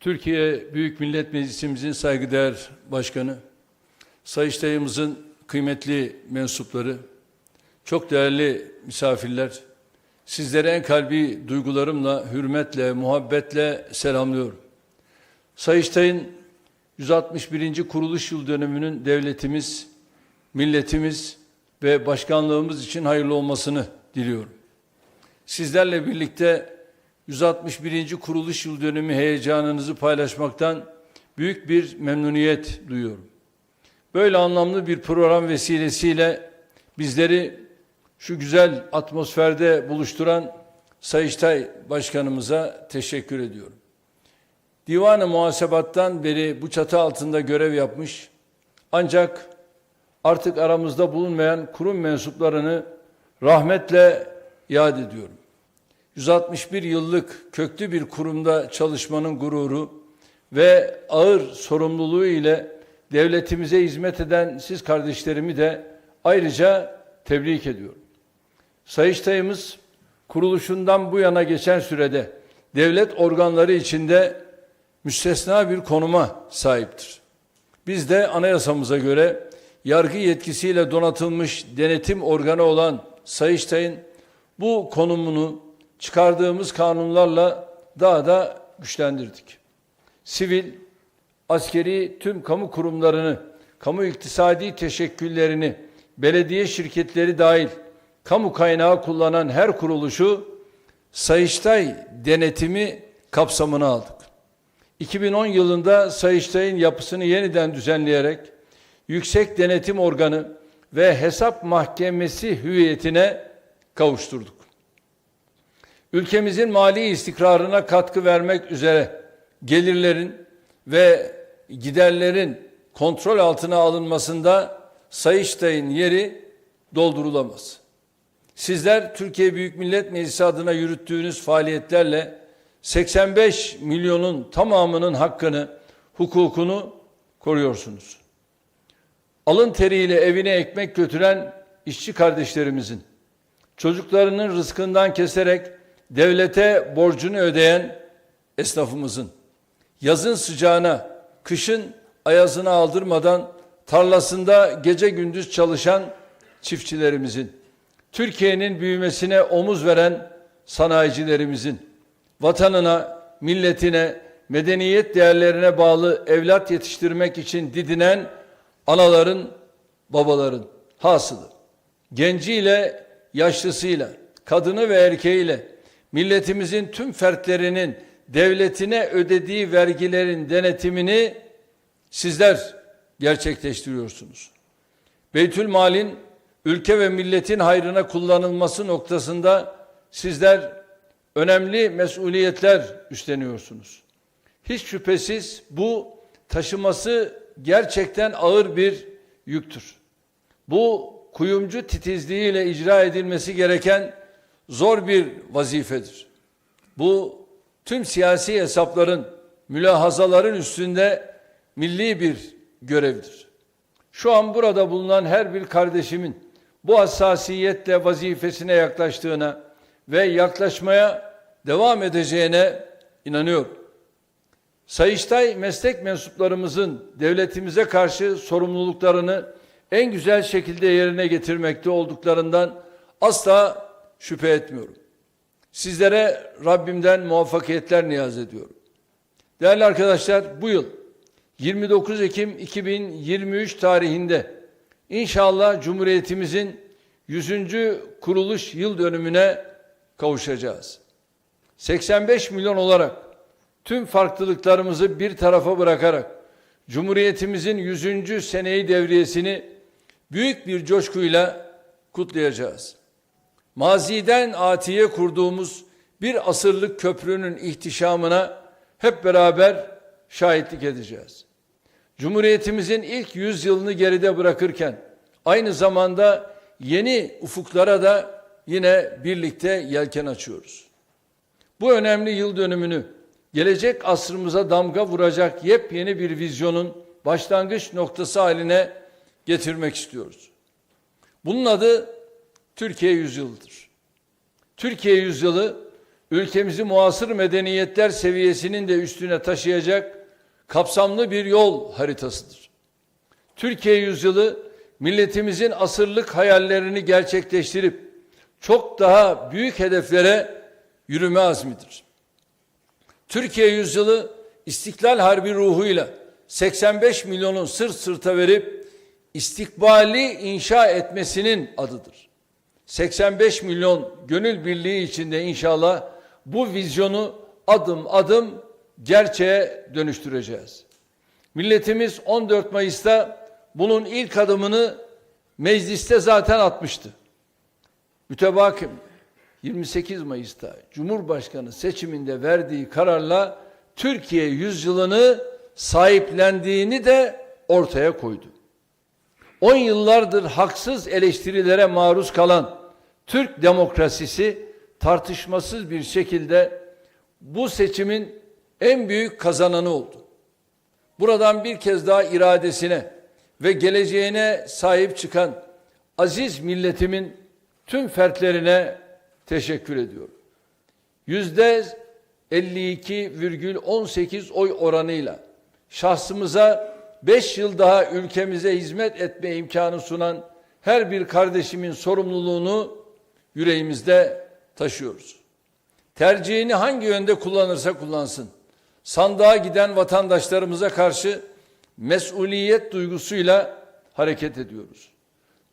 Türkiye Büyük Millet Meclisimizin saygıdeğer başkanı, Sayıştayımızın kıymetli mensupları, çok değerli misafirler, sizlere en kalbi duygularımla, hürmetle, muhabbetle selamlıyorum. Sayıştay'ın 161. kuruluş yıl dönümünün devletimiz, milletimiz ve başkanlığımız için hayırlı olmasını diliyorum. Sizlerle birlikte 161. kuruluş yıl dönümü heyecanınızı paylaşmaktan büyük bir memnuniyet duyuyorum. Böyle anlamlı bir program vesilesiyle bizleri şu güzel atmosferde buluşturan Sayıştay Başkanımıza teşekkür ediyorum. Divan-ı Muhasebat'tan beri bu çatı altında görev yapmış ancak artık aramızda bulunmayan kurum mensuplarını rahmetle yad ediyorum. 161 yıllık köklü bir kurumda çalışmanın gururu ve ağır sorumluluğu ile devletimize hizmet eden siz kardeşlerimi de ayrıca tebrik ediyorum. Sayıştayımız kuruluşundan bu yana geçen sürede devlet organları içinde müstesna bir konuma sahiptir. Biz de anayasamıza göre yargı yetkisiyle donatılmış denetim organı olan Sayıştay'ın bu konumunu çıkardığımız kanunlarla daha da güçlendirdik. Sivil, askeri tüm kamu kurumlarını, kamu iktisadi teşekküllerini, belediye şirketleri dahil kamu kaynağı kullanan her kuruluşu Sayıştay denetimi kapsamına aldık. 2010 yılında Sayıştay'ın yapısını yeniden düzenleyerek Yüksek Denetim Organı ve Hesap Mahkemesi hüviyetine kavuşturduk. Ülkemizin mali istikrarına katkı vermek üzere gelirlerin ve giderlerin kontrol altına alınmasında Sayıştay'ın yeri doldurulamaz. Sizler Türkiye Büyük Millet Meclisi adına yürüttüğünüz faaliyetlerle 85 milyonun tamamının hakkını, hukukunu koruyorsunuz. Alın teriyle evine ekmek götüren işçi kardeşlerimizin, çocuklarının rızkından keserek devlete borcunu ödeyen esnafımızın, yazın sıcağına, kışın ayazını aldırmadan tarlasında gece gündüz çalışan çiftçilerimizin, Türkiye'nin büyümesine omuz veren sanayicilerimizin, vatanına, milletine, medeniyet değerlerine bağlı evlat yetiştirmek için didinen anaların, babaların hasılı. Genciyle, yaşlısıyla, kadını ve erkeğiyle milletimizin tüm fertlerinin devletine ödediği vergilerin denetimini sizler gerçekleştiriyorsunuz. Beytül Mal'in ülke ve milletin hayrına kullanılması noktasında sizler önemli mesuliyetler üstleniyorsunuz. Hiç şüphesiz bu taşıması gerçekten ağır bir yüktür. Bu kuyumcu titizliğiyle icra edilmesi gereken zor bir vazifedir. Bu tüm siyasi hesapların, mülahazaların üstünde milli bir görevdir. Şu an burada bulunan her bir kardeşimin bu hassasiyetle vazifesine yaklaştığına ve yaklaşmaya devam edeceğine inanıyorum. Sayıştay meslek mensuplarımızın devletimize karşı sorumluluklarını en güzel şekilde yerine getirmekte olduklarından asla şüphe etmiyorum. Sizlere Rabbimden muvaffakiyetler niyaz ediyorum. Değerli arkadaşlar bu yıl 29 Ekim 2023 tarihinde inşallah Cumhuriyetimizin 100. kuruluş yıl dönümüne kavuşacağız. 85 milyon olarak tüm farklılıklarımızı bir tarafa bırakarak Cumhuriyetimizin 100. seneyi devriyesini büyük bir coşkuyla kutlayacağız. Maziden atiye kurduğumuz bir asırlık köprünün ihtişamına hep beraber şahitlik edeceğiz. Cumhuriyetimizin ilk yüzyılını geride bırakırken aynı zamanda yeni ufuklara da yine birlikte yelken açıyoruz. Bu önemli yıl dönümünü gelecek asrımıza damga vuracak yepyeni bir vizyonun başlangıç noktası haline getirmek istiyoruz. Bunun adı Türkiye Yüzyılı'dır. Türkiye Yüzyılı ülkemizi muasır medeniyetler seviyesinin de üstüne taşıyacak kapsamlı bir yol haritasıdır. Türkiye yüzyılı milletimizin asırlık hayallerini gerçekleştirip çok daha büyük hedeflere yürüme azmidir. Türkiye yüzyılı İstiklal Harbi ruhuyla 85 milyonun sırt sırta verip istikbali inşa etmesinin adıdır. 85 milyon gönül birliği içinde inşallah bu vizyonu adım adım gerçeğe dönüştüreceğiz. Milletimiz 14 Mayıs'ta bunun ilk adımını mecliste zaten atmıştı. Mütebakim 28 Mayıs'ta Cumhurbaşkanı seçiminde verdiği kararla Türkiye yüzyılını sahiplendiğini de ortaya koydu. 10 yıllardır haksız eleştirilere maruz kalan Türk demokrasisi tartışmasız bir şekilde bu seçimin en büyük kazananı oldu. Buradan bir kez daha iradesine ve geleceğine sahip çıkan aziz milletimin tüm fertlerine teşekkür ediyorum. Yüzde 52,18 oy oranıyla şahsımıza 5 yıl daha ülkemize hizmet etme imkanı sunan her bir kardeşimin sorumluluğunu yüreğimizde taşıyoruz. Tercihini hangi yönde kullanırsa kullansın. Sandığa giden vatandaşlarımıza karşı mesuliyet duygusuyla hareket ediyoruz.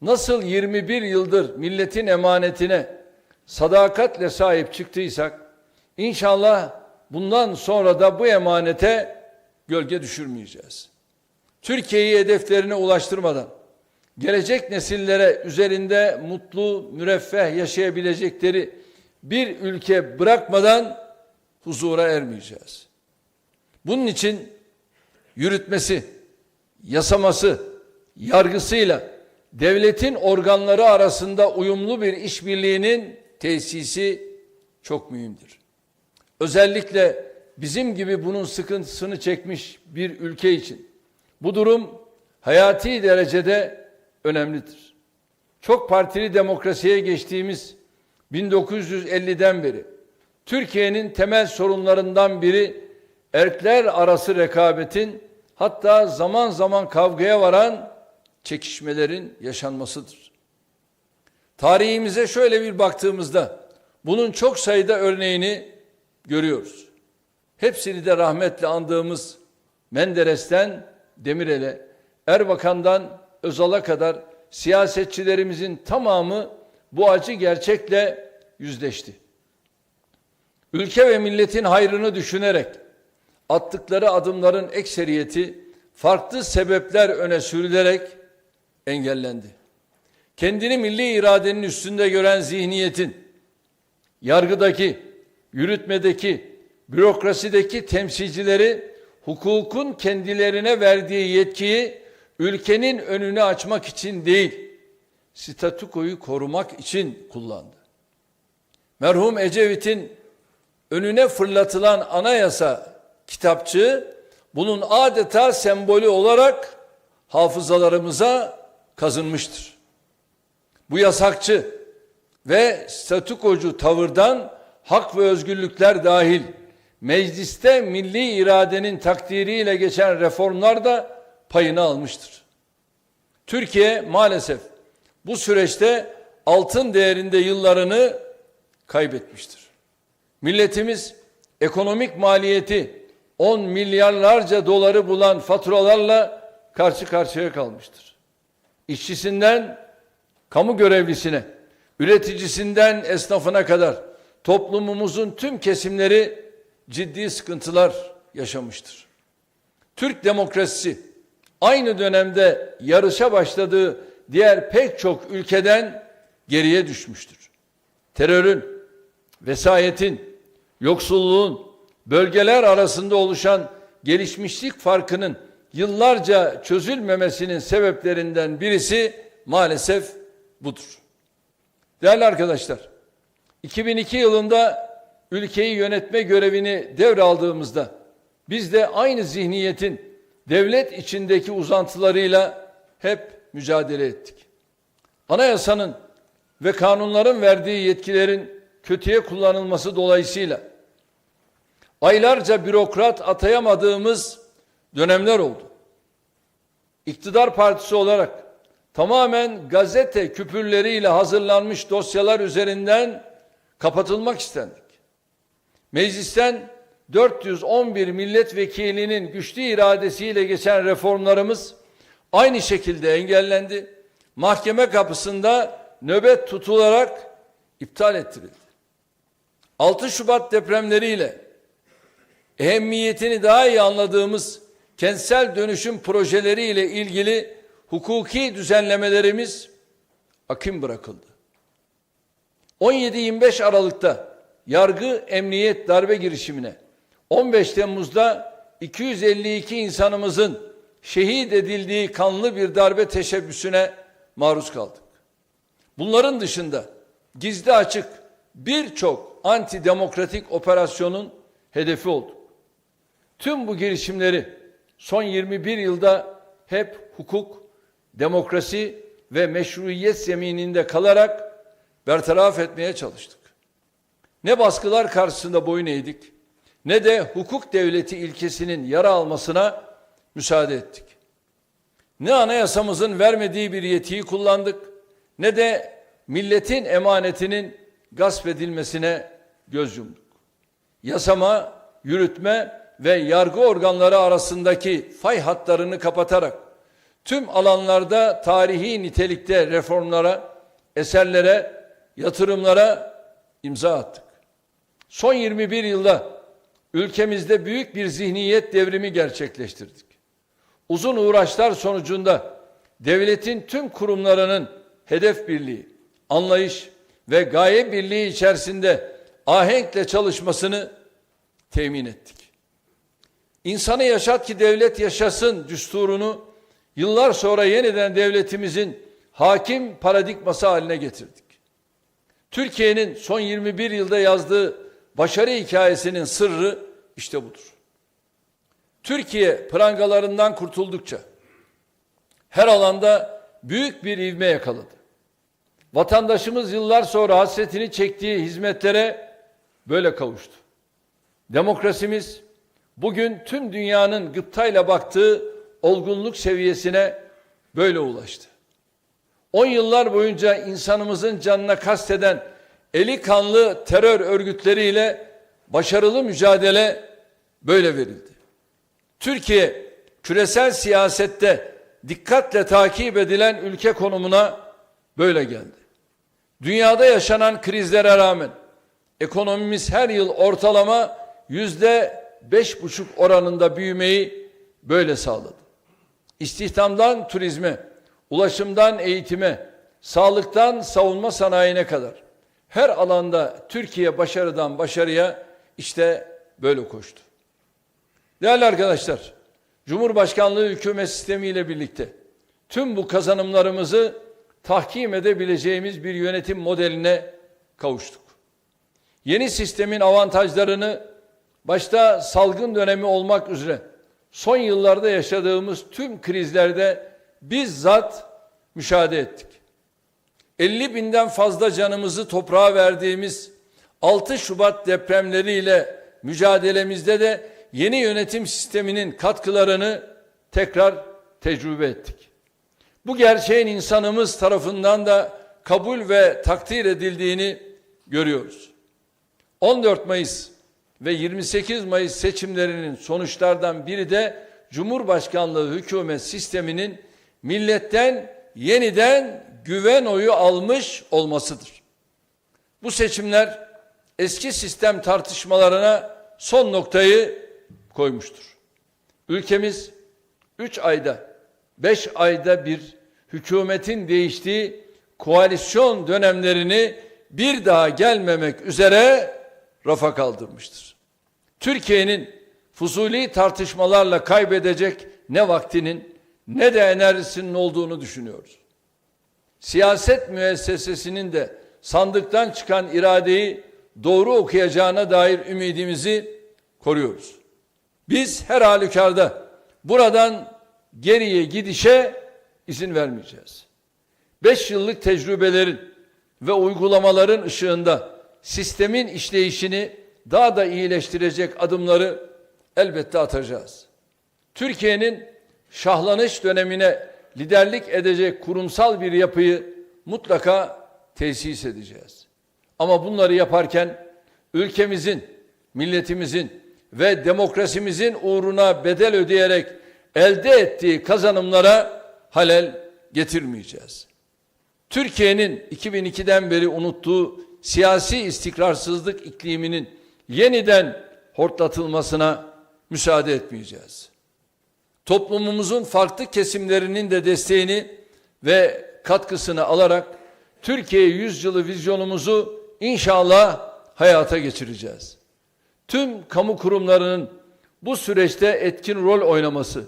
Nasıl 21 yıldır milletin emanetine sadakatle sahip çıktıysak inşallah bundan sonra da bu emanete gölge düşürmeyeceğiz. Türkiye'yi hedeflerine ulaştırmadan gelecek nesillere üzerinde mutlu, müreffeh yaşayabilecekleri bir ülke bırakmadan huzura ermeyeceğiz. Bunun için yürütmesi, yasaması, yargısıyla devletin organları arasında uyumlu bir işbirliğinin tesisi çok mühimdir. Özellikle bizim gibi bunun sıkıntısını çekmiş bir ülke için bu durum hayati derecede önemlidir. Çok partili demokrasiye geçtiğimiz 1950'den beri Türkiye'nin temel sorunlarından biri erkler arası rekabetin hatta zaman zaman kavgaya varan çekişmelerin yaşanmasıdır. Tarihimize şöyle bir baktığımızda bunun çok sayıda örneğini görüyoruz. Hepsini de rahmetle andığımız Menderes'ten Demirel'e, Erbakan'dan Özal'a kadar siyasetçilerimizin tamamı bu acı gerçekle yüzleşti. Ülke ve milletin hayrını düşünerek attıkları adımların ekseriyeti farklı sebepler öne sürülerek engellendi. Kendini milli iradenin üstünde gören zihniyetin yargıdaki, yürütmedeki, bürokrasideki temsilcileri hukukun kendilerine verdiği yetkiyi ülkenin önünü açmak için değil, statükoyu korumak için kullandı. Merhum Ecevit'in önüne fırlatılan anayasa kitapçığı bunun adeta sembolü olarak hafızalarımıza kazınmıştır. Bu yasakçı ve statükocu tavırdan hak ve özgürlükler dahil mecliste milli iradenin takdiriyle geçen reformlar da payını almıştır. Türkiye maalesef bu süreçte altın değerinde yıllarını kaybetmiştir. Milletimiz ekonomik maliyeti 10 milyarlarca doları bulan faturalarla karşı karşıya kalmıştır. İşçisinden kamu görevlisine, üreticisinden esnafına kadar toplumumuzun tüm kesimleri ciddi sıkıntılar yaşamıştır. Türk demokrasisi aynı dönemde yarışa başladığı diğer pek çok ülkeden geriye düşmüştür. Terörün, vesayetin, yoksulluğun, bölgeler arasında oluşan gelişmişlik farkının yıllarca çözülmemesinin sebeplerinden birisi maalesef budur. Değerli arkadaşlar, 2002 yılında ülkeyi yönetme görevini devraldığımızda biz de aynı zihniyetin devlet içindeki uzantılarıyla hep mücadele ettik. Anayasanın ve kanunların verdiği yetkilerin kötüye kullanılması dolayısıyla aylarca bürokrat atayamadığımız dönemler oldu. İktidar partisi olarak tamamen gazete küpürleriyle hazırlanmış dosyalar üzerinden kapatılmak istendik. Meclisten 411 milletvekilinin güçlü iradesiyle geçen reformlarımız aynı şekilde engellendi. Mahkeme kapısında nöbet tutularak iptal ettirildi. 6 Şubat depremleriyle ehemmiyetini daha iyi anladığımız kentsel dönüşüm projeleriyle ilgili hukuki düzenlemelerimiz akım bırakıldı. 17-25 Aralık'ta yargı emniyet darbe girişimine 15 Temmuz'da 252 insanımızın şehit edildiği kanlı bir darbe teşebbüsüne maruz kaldık. Bunların dışında gizli açık birçok antidemokratik operasyonun hedefi olduk. Tüm bu girişimleri son 21 yılda hep hukuk, demokrasi ve meşruiyet zemininde kalarak bertaraf etmeye çalıştık. Ne baskılar karşısında boyun eğdik, ne de hukuk devleti ilkesinin yara almasına müsaade ettik. Ne anayasamızın vermediği bir yetiyi kullandık, ne de milletin emanetinin gasp edilmesine göz yumduk. Yasama, yürütme ve yargı organları arasındaki fay hatlarını kapatarak tüm alanlarda tarihi nitelikte reformlara, eserlere, yatırımlara imza attık. Son 21 yılda ülkemizde büyük bir zihniyet devrimi gerçekleştirdik. Uzun uğraşlar sonucunda devletin tüm kurumlarının hedef birliği, anlayış ve gaye birliği içerisinde ahenkle çalışmasını temin ettik. İnsanı yaşat ki devlet yaşasın düsturunu yıllar sonra yeniden devletimizin hakim paradigması haline getirdik. Türkiye'nin son 21 yılda yazdığı başarı hikayesinin sırrı işte budur. Türkiye prangalarından kurtuldukça her alanda büyük bir ivme yakaladı. Vatandaşımız yıllar sonra hasretini çektiği hizmetlere böyle kavuştu. Demokrasimiz bugün tüm dünyanın gıptayla baktığı olgunluk seviyesine böyle ulaştı. On yıllar boyunca insanımızın canına kasteden eli kanlı terör örgütleriyle başarılı mücadele böyle verildi. Türkiye küresel siyasette dikkatle takip edilen ülke konumuna böyle geldi. Dünyada yaşanan krizlere rağmen ekonomimiz her yıl ortalama yüzde beş buçuk oranında büyümeyi böyle sağladı. İstihdamdan turizme, ulaşımdan eğitime, sağlıktan savunma sanayine kadar her alanda Türkiye başarıdan başarıya işte böyle koştu. Değerli arkadaşlar, Cumhurbaşkanlığı hükümet sistemiyle birlikte tüm bu kazanımlarımızı tahkim edebileceğimiz bir yönetim modeline kavuştuk. Yeni sistemin avantajlarını başta salgın dönemi olmak üzere son yıllarda yaşadığımız tüm krizlerde bizzat müşahede ettik. 50 binden fazla canımızı toprağa verdiğimiz 6 Şubat depremleriyle mücadelemizde de yeni yönetim sisteminin katkılarını tekrar tecrübe ettik. Bu gerçeğin insanımız tarafından da kabul ve takdir edildiğini görüyoruz. 14 Mayıs ve 28 Mayıs seçimlerinin sonuçlardan biri de Cumhurbaşkanlığı hükümet sisteminin milletten yeniden güven oyu almış olmasıdır. Bu seçimler eski sistem tartışmalarına son noktayı koymuştur. Ülkemiz 3 ayda, 5 ayda bir hükümetin değiştiği koalisyon dönemlerini bir daha gelmemek üzere rafa kaldırmıştır. Türkiye'nin fuzuli tartışmalarla kaybedecek ne vaktinin ne de enerjisinin olduğunu düşünüyoruz. Siyaset müessesesinin de sandıktan çıkan iradeyi doğru okuyacağına dair ümidimizi koruyoruz. Biz her halükarda buradan geriye gidişe izin vermeyeceğiz. Beş yıllık tecrübelerin ve uygulamaların ışığında sistemin işleyişini daha da iyileştirecek adımları elbette atacağız. Türkiye'nin şahlanış dönemine liderlik edecek kurumsal bir yapıyı mutlaka tesis edeceğiz. Ama bunları yaparken ülkemizin, milletimizin ve demokrasimizin uğruna bedel ödeyerek elde ettiği kazanımlara halel getirmeyeceğiz. Türkiye'nin 2002'den beri unuttuğu siyasi istikrarsızlık ikliminin yeniden hortlatılmasına müsaade etmeyeceğiz. Toplumumuzun farklı kesimlerinin de desteğini ve katkısını alarak Türkiye yüzyılı vizyonumuzu inşallah hayata geçireceğiz. Tüm kamu kurumlarının bu süreçte etkin rol oynaması,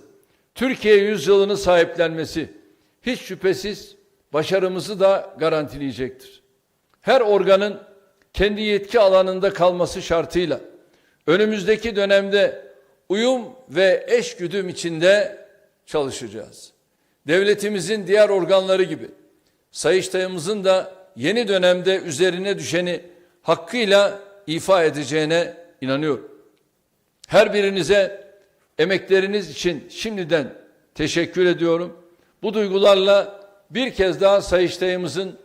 Türkiye yüzyılını sahiplenmesi hiç şüphesiz başarımızı da garantileyecektir. Her organın kendi yetki alanında kalması şartıyla önümüzdeki dönemde uyum ve eşgüdüm içinde çalışacağız. Devletimizin diğer organları gibi Sayıştayımızın da yeni dönemde üzerine düşeni hakkıyla ifa edeceğine inanıyorum. Her birinize emekleriniz için şimdiden teşekkür ediyorum. Bu duygularla bir kez daha Sayıştayımızın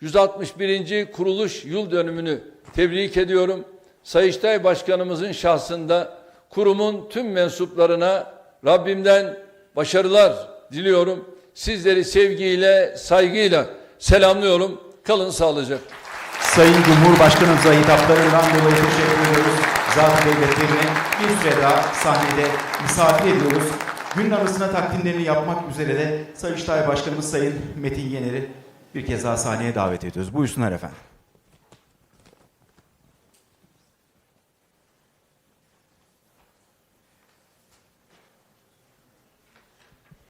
161. kuruluş yıl dönümünü tebrik ediyorum. Sayıştay Başkanımızın şahsında kurumun tüm mensuplarına Rabbimden başarılar diliyorum. Sizleri sevgiyle, saygıyla selamlıyorum. Kalın sağlıcakla. Sayın Cumhurbaşkanımıza hitaplarından dolayı teşekkür ediyoruz. Zat-ı Devletlerine bir süre daha sahnede misafir ediyoruz. Gün anısına takdimlerini yapmak üzere de Sayıştay Başkanımız Sayın Metin Yener'i bir kez daha sahneye davet ediyoruz. Buyursunlar efendim.